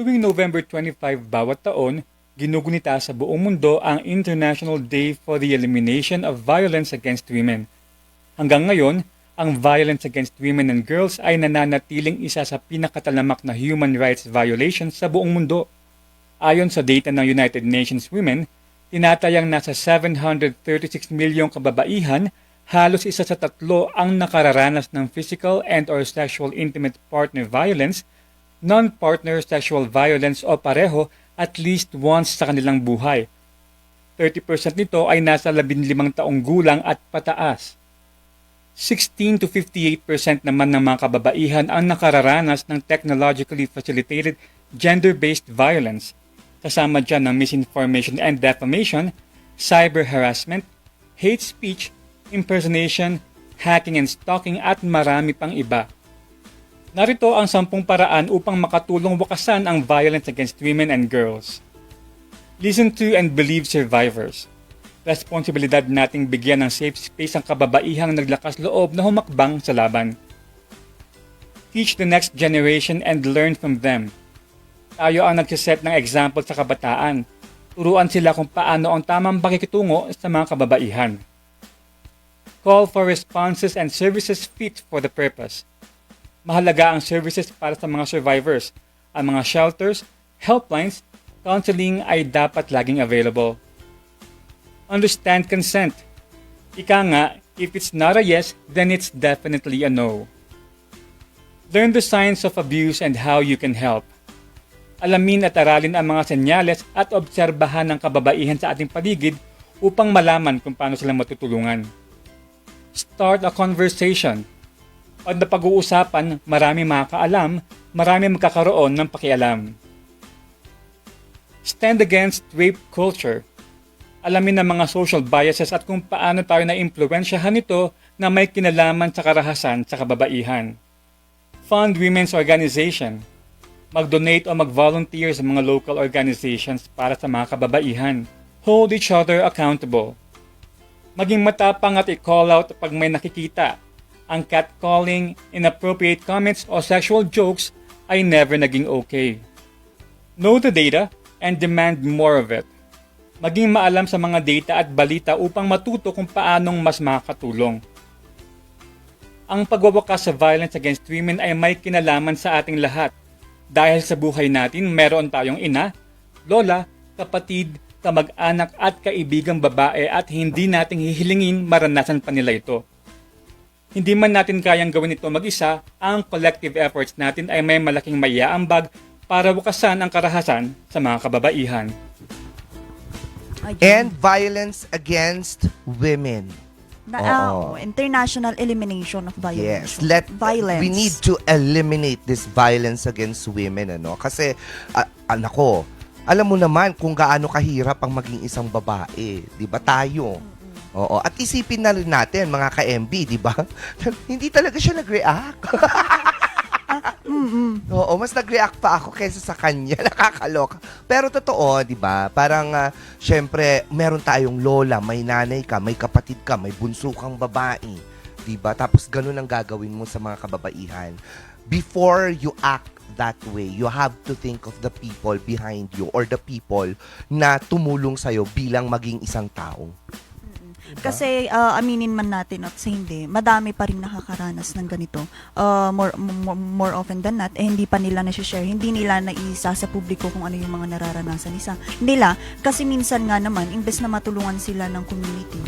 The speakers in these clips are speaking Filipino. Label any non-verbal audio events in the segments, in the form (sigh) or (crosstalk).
Tuwing November 25 bawat taon, ginugunita sa buong mundo ang International Day for the Elimination of Violence Against Women. Hanggang ngayon, ang violence against women and girls ay nananatiling isa sa pinakatalamak na human rights violations sa buong mundo. Ayon sa data ng United Nations Women, tinatayang nasa 736 milyong kababaihan, halos isa sa tatlo ang nakararanas ng physical and or sexual intimate partner violence, non-partner sexual violence o pareho at least once sa kanilang buhay. 30% nito ay nasa 15 taong gulang at pataas. 16 to 58% naman ng mga kababaihan ang nakararanas ng technologically facilitated gender-based violence. Kasama dyan ng misinformation and defamation, cyber harassment, hate speech, impersonation, hacking and stalking at marami pang iba. Narito ang sampung paraan upang makatulong wakasan ang violence against women and girls. Listen to and believe survivors. Responsibilidad nating bigyan ng safe space ang kababaihang naglakas loob na humakbang sa laban. Teach the next generation and learn from them. Tayo ang nagsiset ng example sa kabataan. Turuan sila kung paano ang tamang pakikitungo sa mga kababaihan. Call for responses and services fit for the purpose. Mahalaga ang services para sa mga survivors. Ang mga shelters, helplines, counseling ay dapat laging available. Understand consent. Ika nga, if it's not a yes, then it's definitely a no. Learn the science of abuse and how you can help. Alamin at aralin ang mga senyales at obserbahan ng kababaihan sa ating paligid upang malaman kung paano sila matutulungan. Start a conversation. Pag napag-uusapan, marami makakaalam, marami magkakaroon ng pakialam. Stand against rape culture. Alamin ang mga social biases at kung paano tayo na-impluensyahan nito na may kinalaman sa karahasan sa kababaihan. Fund women's organization. Mag-donate o mag-volunteer sa mga local organizations para sa mga kababaihan. Hold each other accountable. Maging matapang at i-call out pag may nakikita. Ang catcalling, inappropriate comments o sexual jokes ay never naging okay. Know the data and demand more of it. Maging maalam sa mga data at balita upang matuto kung paanong mas makakatulong. Ang pagwawakas sa violence against women ay may kinalaman sa ating lahat. Dahil sa buhay natin, meron tayong ina, lola, kapatid, kamag-anak at kaibigang babae at hindi nating hihilingin maranasan pa nila ito. Hindi man natin kayang gawin ito mag-isa, ang collective efforts natin ay may malaking mayaambag para wakasan ang karahasan sa mga kababaihan. And violence against women. Na, ah, Oo. oh, international elimination of violence. Yes, let violence. we need to eliminate this violence against women ano kasi ah, anak ko alam mo naman kung gaano kahirap ang maging isang babae, 'di ba tayo? Oo, at isipin na rin natin mga ka-MB, 'di ba? (laughs) Hindi talaga siya nag-react. Mm-mm. Oo, mas nag-react pa ako kaysa sa kanya. (laughs) Nakakaloka. Pero totoo, di ba? Parang, uh, syempre, meron tayong lola, may nanay ka, may kapatid ka, may bunso kang babae. Di ba? Tapos ganun ang gagawin mo sa mga kababaihan. Before you act that way, you have to think of the people behind you or the people na tumulong sa'yo bilang maging isang tao. Diba? Kasi ah, aminin man natin at sa hindi, madami pa rin nakakaranas ng ganito. Ah, more, more, more often than not, eh, hindi pa nila na-share, hindi nila naisa sa publiko kung ano yung mga nararanasan isa nila. Kasi minsan nga naman, imbes na matulungan sila ng community,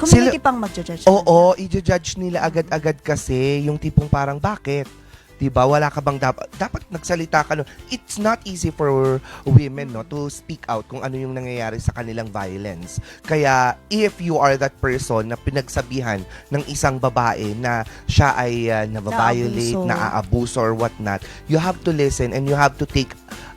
community pang magja-judge. Oo, i-judge nila agad-agad kasi yung tipong parang bakit? 'Di ba? Wala ka bang dapat dapat nagsalita ka no. It's not easy for women no to speak out kung ano yung nangyayari sa kanilang violence. Kaya if you are that person na pinagsabihan ng isang babae na siya ay uh, nababiolate, Naabuso. naaabuso or what not, you have to listen and you have to take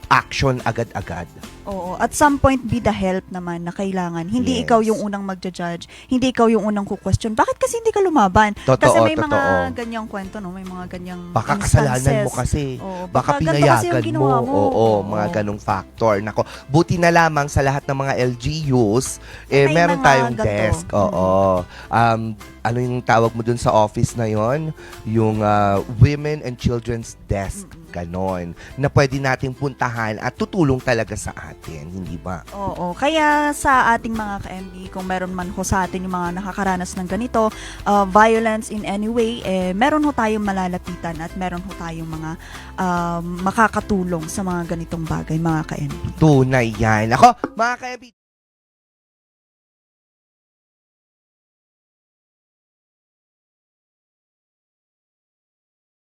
action agad-agad. Oo. At some point, be the help naman na kailangan. Hindi Yes. ikaw yung unang magja-judge. Hindi ikaw yung unang ku-question. Bakit kasi hindi ka lumaban? Totoo, kasi may mga totoo. ganyang kwento, no? May mga ganyang Baka kasalanan mo kasi. Oo, Baka, ganito kasi yung pinayagan mo. ginawa mo. Oo, mga ganong factor. Nako, buti na lamang sa lahat ng mga LGUs, eh, May meron mga tayong ganito. desk. Oo. Um, ano yung tawag mo dun sa office na yon yung ah, Women and Children's Desk, ganon, na pwede nating puntahan at tutulong talaga sa atin, hindi ba? Oo, kaya sa ating mga ka-MB, kung meron man ho sa atin yung mga nakakaranas ng ganito, uh, violence in any way, eh, meron ho tayong malalapitan at meron ho tayong mga um, makakatulong sa mga ganitong bagay, mga ka-MB. Tunay yan. Ako, mga kaibigan,